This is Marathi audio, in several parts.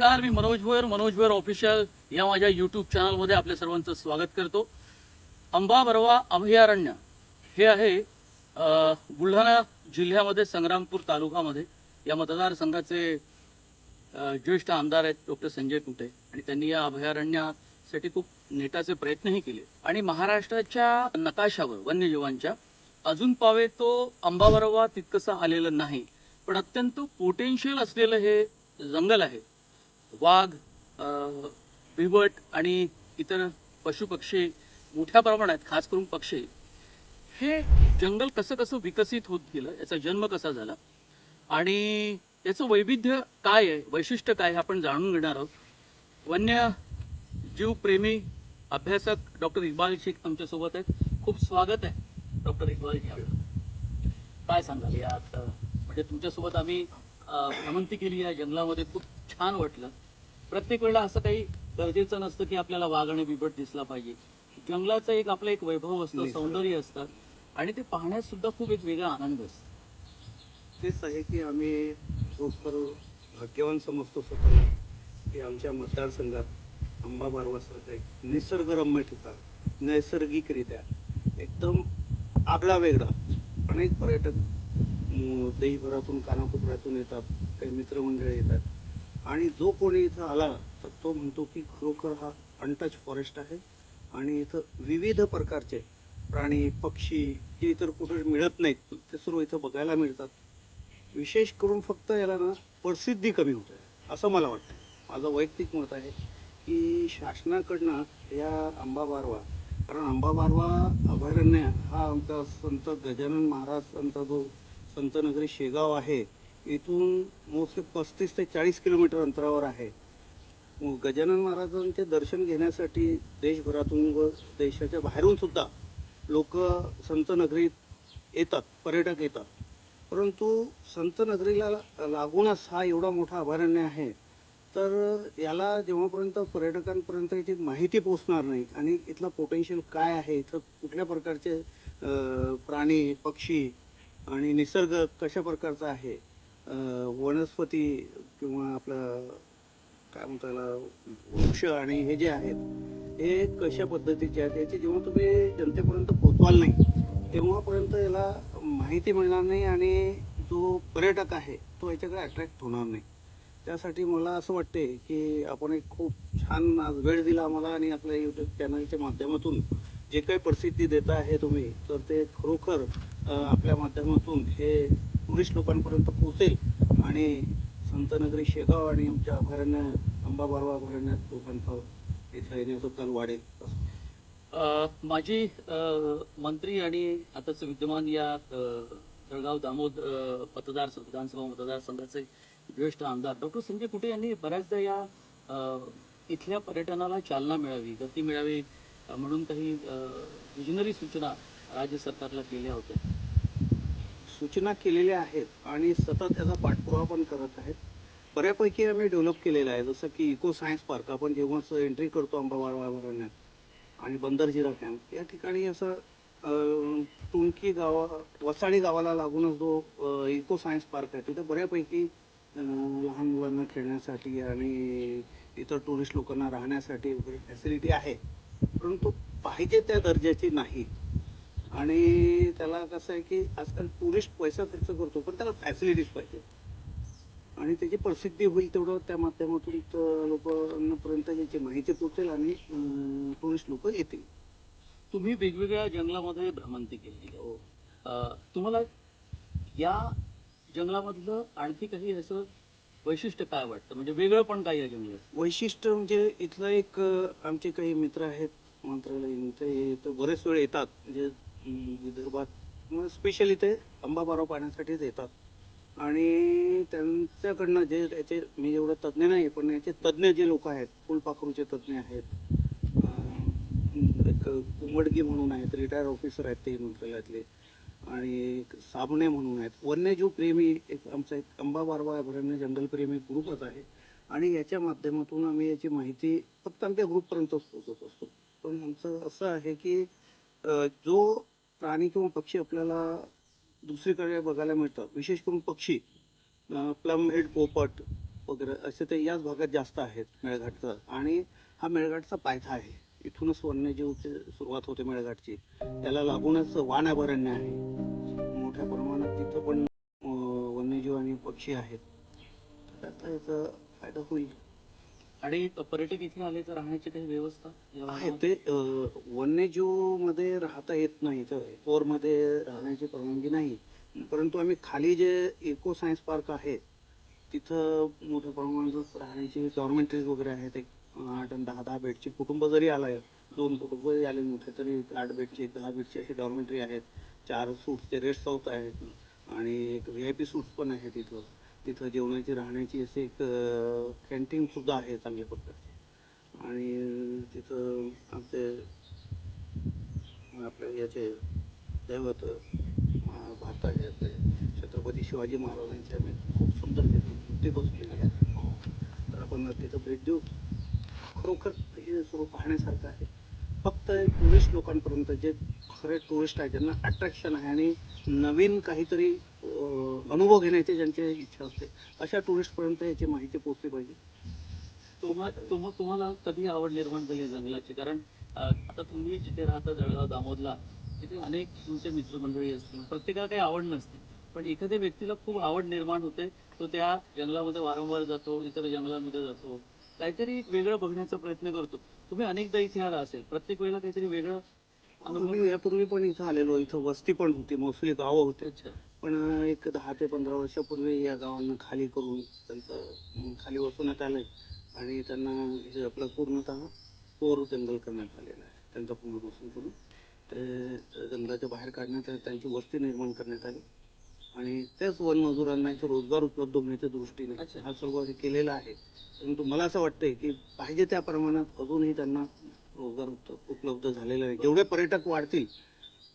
नमस्कार मी मनोज भोयर मनोज भोयर ऑफिशियल या माझ्या यूट्यूब चॅनलमध्ये आपल्या सर्वांचं स्वागत करतो. अंबा बरवा अभयारण्य हे आहे बुलढाणा जिल्ह्यामध्ये संग्रामपूर तालुकामध्ये. या मतदारसंघाचे ज्येष्ठ आमदार आहेत डॉक्टर संजय कुटे आणि त्यांनी या अभयारण्यासाठी खूप नेटाचे प्रयत्नही केले. आणि महाराष्ट्राच्या नकाशावर वन्यजीवांच्या अजून पावे तो अंबाबरवा तितकसा आलेलं नाही. पण अत्यंत पोटेन्शियल असलेलं हे जंगल आहे. वाघ अं, बिबट आणि इतर पशुपक्षी मोठ्या प्रमाणात खास करून पक्षी. हे जंगल कसं कसं विकसित होत गेलं याचा जन्म कसा झाला आणि याचं वैविध्य काय आहे वैशिष्ट्य काय हे आपण जाणून घेणार आहोत. वन्य जीवप्रेमी अभ्यासक डॉक्टर इक्बाल शेख आमच्यासोबत आहेत. खूप स्वागत आहे डॉक्टर इक्बाल जी काय सांगाल यात? म्हणजे तुमच्यासोबत आम्ही भ्रमंती केली या जंगलामध्ये खूप छान वाटलं. प्रत्येक वेळेला असं काही गरजेचं नसतं की आपल्याला वाघ आणि बिबट दिसला पाहिजे. जंगलाचं एक आपलं एक वैभव असतं सौंदर्य असतं. आणि ते पाहण्यात सुद्धा खूप एक वेगळा आनंद असतो. तेच आहे की आम्ही खरोखर भाग्यवान समजतो स्वतःला की आमच्या मतदारसंघात अंबा बारवासारखं एक निसर्गरम्य ठिकाण नैसर्गिकरित्या एकदम आगळा वेगळा. अनेक पर्यटक देशभरातून कानाकोपऱ्यातून येतात काही मित्रमंडळी येतात. आणि जो कोणी इथं आला तर तो म्हणतो की खरोखर हा अनटच फॉरेस्ट आहे. आणि इथं विविध प्रकारचे प्राणी पक्षी जे इतर कुठे मिळत नाहीत ते सर्व इथं बघायला मिळतात. विशेष करून फक्त याला ना प्रसिद्धी कमी होते असं मला वाटतं. माझं वैयक्तिक मत आहे की शासनाकडनं या आंबा बारवा कारण आंबा बारवा अभयारण्य हा आमचा संत गजानन महाराजांचा जो संतनगरी शेगाव आहे इथून मोस्टली पस्तीस ते चाळीस किलोमीटर अंतरावर आहे. गजानन महाराजांचे दर्शन घेण्यासाठी देशभरातून व देशाच्या बाहेरून सुद्धा लोक संत नगरीत येतात पर्यटक येतात. परंतु संत नगरीला लागूनच हा एवढा मोठा अभयारण्य आहे तर याला जेव्हापर्यंत पर्यटकांपर्यंत याची माहिती पोचणार नाही आणि इथला पोटेन्शियल काय आहे इथं कुठल्या प्रकारचे प्राणी पक्षी आणि निसर्ग कशा प्रकारचा आहे वनस्पती किंवा आपलं काय म्हणतो याला वृक्ष आणि हे जे आहेत हे कशा पद्धतीचे आहेत याची जेव्हा तुम्ही जनतेपर्यंत पोचवाल नाही तेव्हापर्यंत याला माहिती मिळणार नाही आणि जो पर्यटक आहे तो याच्याकडे अट्रॅक्ट होणार नाही. त्यासाठी मला असं वाटते की आपण एक खूप छान आज वेळ दिला आम्हाला आणि आपल्या यूट्यूब चॅनलच्या माध्यमातून जे काही प्रसिद्धी देता आहे तुम्ही तर ते खरोखर आपल्या माध्यमातून हे टुरिस्ट लोकांपर्यंत पोहोचेल आणि संतनगरी शेगाव आणि आमच्या अभयारण्य अंबा बारवा अभयारण्यात लोकांचं इथं येण्याचं कल वाढेल. अ, माजी मंत्री आणि आताच विद्यमान या जळगाव दामोद मतदार विधानसभा मतदारसंघाचे ज्येष्ठ आमदार डॉक्टर संजय कुटे यांनी बऱ्याचदा या इथल्या पर्यटनाला चालना मिळावी गती मिळावी म्हणून काही विजनरी सूचना राज्य सरकारला केल्या होत्या. सूचना केलेल्या आहेत आणि सतत त्याचा पाठपुरावा पण करत आहेत. बऱ्यापैकी आम्ही डेव्हलप केलेलं आहे. जसं की इको सायन्स पार्क आपण जेव्हा एंट्री करतो अंबाबाळ अभयारण्यात आणि बंदरजिरा कॅम्प या ठिकाणी असं टुंकी गावा वसाडी गावाला लागूनच जो इको सायन्स पार्क आहे तिथे बऱ्यापैकी लहान मुलांना खेळण्यासाठी आणि इतर टुरिस्ट लोकांना राहण्यासाठी वगैरे फॅसिलिटी आहे. परंतु पाहिजे त्या दर्जाची नाही. आणि त्याला कसं आहे की आजकाल टुरिस्ट पैसा खर्च करतो पण त्याला फॅसिलिटीज पाहिजे. आणि त्याची प्रसिद्धी होईल तेवढं त्या माध्यमातून लोकांपर्यंत याची माहिती पोहोचेल आणि टुरिस्ट लोक येतील. तुम्ही वेगवेगळ्या जंगलामध्ये भ्रमंती केली अ, तुम्हाला या जंगलामधलं आणखी काही असं वैशिष्ट्य काय वाटतं? म्हणजे वेगळं पण काय या जंगलात? वैशिष्ट्य म्हणजे इथलं एक आमचे काही मित्र आहेत मंत्रालयीन ते बरेच वेळ येतात. म्हणजे विदर्भात स्पेशली ते अंबाबाराव पाहण्यासाठीच येतात आणि त्यांच्याकडनं जे त्याचे मी एवढं तज्ज्ञ नाही पण याचे तज्ज्ञ जे लोक आहेत फुलपाखरूचे तज्ज्ञ आहेत एक कुमडगी म्हणून आहेत रिटायर ऑफिसर आहेत ते मंत्रालयातले आणि एक साबणे म्हणून आहेत. वन्यजीव प्रेमी एक आमचा एक अंबा बारवा अभयारण्य जंगलप्रेमी ग्रुपच आहे. आणि याच्या माध्यमातून आम्ही याची माहिती फक्त आमच्या ग्रुपपर्यंतच पोहोचत असतो. पण आमचं असं आहे की जो प्राणी किंवा पक्षी आपल्याला दुसरीकडे बघायला मिळतात. विशेष करून पक्षी प्लम हेड पोपट वगैरे असे ते याच भागात जास्त आहेत मेळघाटचं. आणि हा मेळघाटचा पायथा आहे. इथूनच वन्यजीवची सुरुवात होते मेळघाटची. त्याला लागूनच वान अभयारण्य आहे. मोठ्या प्रमाणात तिथं पण वन्यजीव आणि पक्षी आहेत. तर त्याचा याचा फायदा होईल. आणि पर्यटक इथे आले तर राहण्याची काही व्यवस्था या आहे भागात? ते अं, वन्यजीवमध्ये राहता येत नाही तर मध्ये राहण्याची परवानगी नाही. परंतु आम्ही खाली जे इको सायन्स पार्क आहे तिथं मोठ्या प्रमाणात राहण्याची डॉर्मेंटरीज वगैरे आहेत. एक आठ आणि दहा दहा बेडची कुटुंब जरी आलं दोन कुटुंब जरी आले मोठे तरी आठ बेडची दहा बेडची अशी डॉर्मेंटरी आहेत. चार सूट्सचे रेस्ट हाऊस आहेत. आणि एक व्ही आय पी सूट्स पण आहे तिथं तिथं जेवणाची राहण्याची असे एक कॅन्टीन सुद्धा आहे चांगल्या प्रकारची. आणि तिथं आमचे आपले याचे दैवत भारताचे आपले. छत्रपती शिवाजी महाराजांची आम्ही खूप सुंदर तिथे मूर्ती बसलेली आहे. तर आपण तिथं भेट देऊ. खरोखर हे सर्व पाहण्यासारखं आहे. फक्त टुरिस्ट लोकांपर्यंत जे खरे टुरिस्ट आहेत ज्यांना अट्रॅक्शन आहे आणि नवीन काहीतरी अनुभव घेण्याची ज्यांची इच्छा असते अशा टुरिस्टपर्यंत याची माहिती पोहोचली पाहिजे. तुम्हाला तुम्हाला कधी आवड निर्माण झाली जंगलाची? कारण आता तुम्ही जिथे राहता जळगाव दामोदला तिथे अनेक तुमचे मित्रमंडळी असतील. प्रत्येकाला काही आवड नसते. पण एखाद्या व्यक्तीला खूप आवड निर्माण होते तो त्या जंगलामध्ये वारंवार जातो इतर जंगलामध्ये जातो. काहीतरी वेगळं बघण्याचा प्रयत्न करतो. तुम्ही अनेकदा इथे आला असेल प्रत्येक वेळेला काहीतरी वेगळं मी यापूर्वी पण इथं आलेलो इथं वस्ती पण होती मोस्टली गावं होते. अच्छा. पण एक दहा ते पंधरा वर्षापूर्वी या गावांना खाली करून त्यांचं खाली वसवण्यात आलंय. आणि त्यांना आपलं पूर्णतः कोर जंगल करण्यात आलेलं आहे. त्यांचं पुनर्वसन करून ते जंगलाच्या बाहेर काढण्यात आले, त्यांची वस्ती निर्माण करण्यात आली. आणि त्याच वन मजुरांना इथं रोजगार उपलब्ध होण्याच्या दृष्टीने. हा सर्व केलेला आहे. परंतु मला असं वाटतंय की पाहिजे त्या प्रमाणात अजूनही त्यांना रोजगार उप- उपलब्ध झालेला नाही. जेवढे पर्यटक वाढतील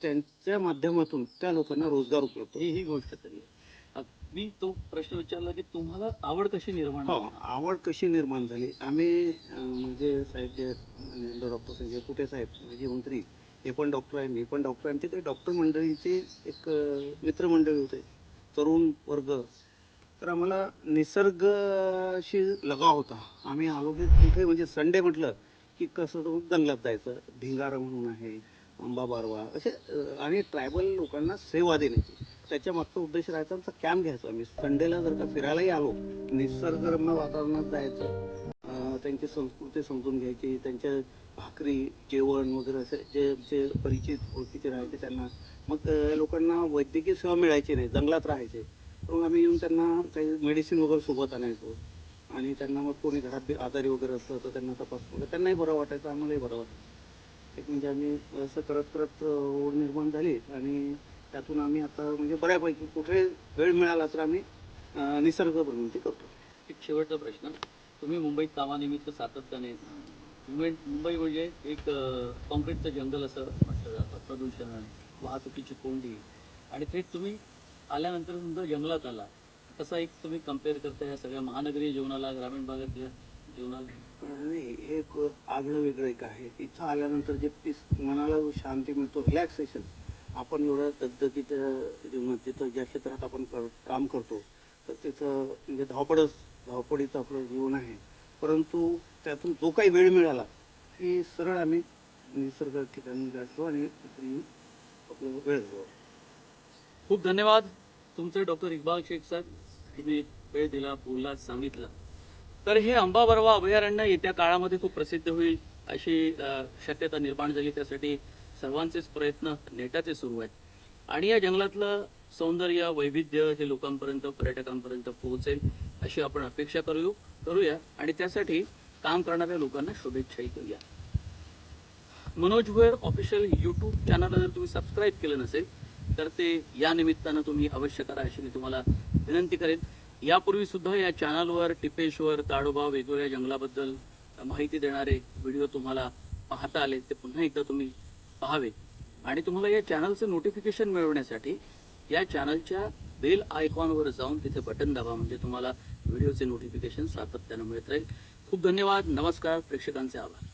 त्यांच्या माध्यमातून त्या लोकांना रोजगार उपलब्ध ही ही गोष्ट तरी आहे. मी तो प्रश्न विचारला की तुम्हाला आवड कशी निर्माण हो झाली? आवड कशी निर्माण झाली? आम्ही अं, म्हणजे साहेब जे डॉक्टर संजय कुटे साहेब माजी मंत्री हे पण डॉक्टर आहे मी पण डॉक्टर आहे. तिथे डॉक्टर मंडळीची एक अं, मित्रमंडळी होते तरुण वर्ग. तर आम्हाला निसर्गाशी लगाव होता. आम्ही की कुठे म्हणजे संडे म्हटलं की कसं जंगलात जायचं भिंगारा म्हणून आहे आंबा बारवा असे आणि ट्रायबल लोकांना सेवा देण्याची. त्याच्या मागचा उद्देश राहायचा आमचा कॅम्प घ्यायचा. आम्ही संडेला जर का फिरायलाही आलो निसर्गरम्य वातावरणात जायचं त्यांची संस्कृती समजून घ्यायची त्यांच्या भाकरी जेवण वगैरे असे जे जे परिचित ओळखीचे राहायचे त्यांना. मग लोकांना वैद्यकीय सेवा मिळायची नाही जंगलात राहायचे. तर मग आम्ही येऊन त्यांना काही मेडिसिन वगैरे सोबत आणायचो. आणि त्यांना मग कोणी घरात आजारी वगैरे असलं तर त्यांना तपासून त्यांनाही बरं वाटायचं आम्हालाही बरं वाटायचं एक म्हणजे आम्ही असं करत करत ओढ निर्माण झाली आणि त्यातून आम्ही आता म्हणजे बऱ्यापैकी कुठे वेळ मिळाला तर आम्ही निसर्ग बनवून ते करतो. एक शेवटचा प्रश्न. तुम्ही मुंबईत कामानिमित्त सातत्याने मुंबई मुंबई म्हणजे एक कॉन्क्रीटचं जंगल असं म्हटलं जातं प्रदूषण वाहतुकीची कोंडी. आणि ते तुम्ही आल्यानंतर तुमचं जंगलात आला. कसं एक तुम्ही कंपेअर करता या सगळ्या महानगरीय जीवनाला ग्रामीण भागातल्या जीवनाला? नाही हे एक आगळं वेगळं एक आहे. इथं आल्यानंतर जे पीस मनाला जो शांती मिळतो रिलॅक्सेशन आपण एवढं दगदगीच्या जीवनात जिथं ज्या क्षेत्रात आपण कर- काम करतो तर तिथं म्हणजे धावपळच धावपळीचं आपलं जीवन आहे. परंतु त्यातून जो काही वेळ मिळाला की सरळ आम्ही निसर्ग ठिकाणी गाठतो आणि तिथे आपलं वेळ. खूप धन्यवाद. तुमचे डॉक्टर इक्बाल शेख साहेब तुम्ही वेळ दिला बोलला सांगितलं. तर हे अंबाबरवा अभयारण्य येत्या काळामध्ये खूप प्रसिद्ध होईल अशी शक्यता निर्माण झाली. त्यासाठी सर्वांचेच प्रयत्न नेटाचे सुरू आहेत. आणि या जंगलातलं सौंदर्य वैविध्य हे लोकांपर्यंत पर्यटकांपर्यंत पोहोचेल अशी आपण अपेक्षा करू करूया. आणि त्यासाठी काम करणाऱ्या लोकांना शुभेच्छाही करूया मनोज भोयर ऑफिशियल यूट्यूब चॅनलला जर तुम्ही सबस्क्राईब केलं नसेल तर ते या निमित्तानं तुम्ही अवश्य करा अशी मी तुम्हाला विनंती करेन. यापूर्वी सुद्धा या चॅनलवर टिपेश्वर ताडोबा वेगवेगळ्या जंगलाबद्दल माहिती देणारे व्हिडिओ तुम्हाला पाहता आले ते पुन्हा एकदा तुम्ही पाहावे. आणि तुम्हाला या चॅनलचं नोटिफिकेशन मिळवण्यासाठी या चॅनलच्या बेल आयकॉनवर जाऊन तिथे बटन दाबा म्हणजे तुम्हाला व्हिडिओचे नोटिफिकेशन सातत्यानं मिळत राहील. खूप धन्यवाद नमस्कार प्रेक्षकांचे आभार.